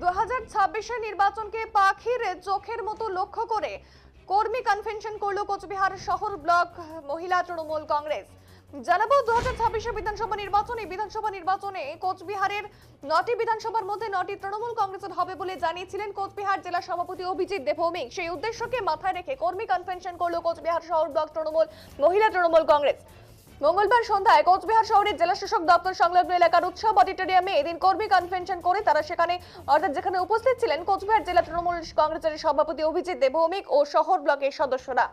দু হাজার নির্বাচনকে পাখির চোখের মতো লক্ষ্য করে কর্মী কনভেনশন করল কোচবিহার শহর ব্লক মহিলা তৃণমূল কংগ্রেস। জানাব দু হাজার ছাব্বিশের বিধানসভা নির্বাচনে বিধানসভা নির্বাচনে কোচবিহারের নটি বিধানসভার মধ্যে নটি তৃণমূল কংগ্রেসের হবে বলে জানিয়েছিলেন কোচবিহার জেলা সভাপতি অভিজিৎ দেবভৌমিক। সেই উদ্দেশ্যকে মাথায় রেখে কর্মী কনভেনশন করল কোচবিহার শহর ব্লক তৃণমূল, মহিলা তৃণমূল কংগ্রেস। মঙ্গলবার সন্ধ্যায় কোচবিহার শহরের জেলা শাসক দপ্তর সংলগ্ন এলাকার উৎসব অডিটোরিয়ামে এদিন কর্মী কনভেনশন করে তারা সেখানে অর্থাৎ যেখানে উপস্থিত ছিলেন কোচবিহার জেলা তৃণমূল কংগ্রেসের সভাপতি অভিজিৎ দেবভৌমিক ও শহর ব্লকের সদস্যরা।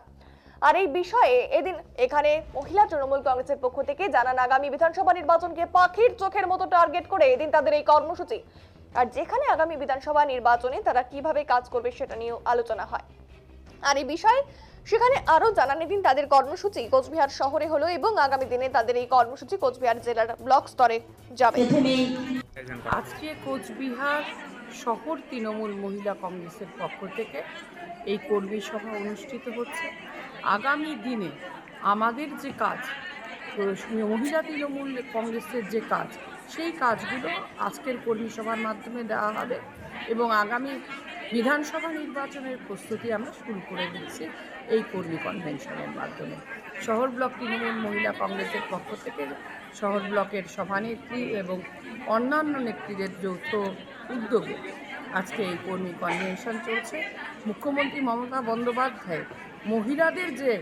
আর এই বিষয়ে এদিন এখানে মহিলা তৃণমূল কংগ্রেসের পক্ষ থেকে জানান, আগামী বিধানসভা নির্বাচনকে পাখির চোখের মতো টার্গেট করে এদিন তাদের এই কর্মসূচি। আর যেখানে আগামী বিধানসভা নির্বাচনে তারা কীভাবে কাজ করবে সেটা নিয়েও আলোচনা হয়। আর এই বিষয়ে সেখানে আরও জানান দিন তাদের কর্মসূচি। কোচবিহার শহরে হলো এবং আগামী দিনে তাদের এই কর্মসূচি কোচবিহার জেলার ব্লক স্তরে যাবে। আজকে কোচবিহার শহর তৃণমূল মহিলা কংগ্রেসের পক্ষ থেকে এই কর্মী সভা অনুষ্ঠিত হচ্ছে। আগামী দিনে আমাদের যে কাজ মহিলা তৃণমূল কংগ্রেসের যে কাজ, সেই কাজগুলো আজকের কর্মী সভার মাধ্যমে দেওয়া হবে এবং আগামী বিধানসভা নির্বাচনের প্রস্তুতি আমরা শুরু করে দিচ্ছি এই কর্মী কনভেনশনের মাধ্যমে। শহর ব্লক তৃণমূল মহিলা কংগ্রেসের পক্ষ থেকে শহর ব্লকের সভানেত্রী এবং অন্যান্য নেত্রীদের যৌথ উদ্যোগে আজকে এই কর্মী কনভেনশন চলছে। মুখ্যমন্ত্রী মমতা বন্দ্যোপাধ্যায় মহিলাদের যে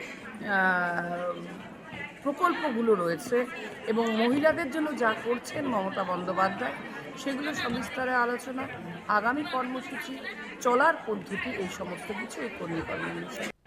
প্রকল্পগুলো রয়েছে এবং মহিলাদের জন্য যা করছেন মমতা বন্দ্যোপাধ্যায়, সেগুলো সবিস্তারে আলোচনা, আগামী কর্মসূচি, চলার পদ্ধতি, এই সমস্ত কিছু এই কর্মী কনভেনশন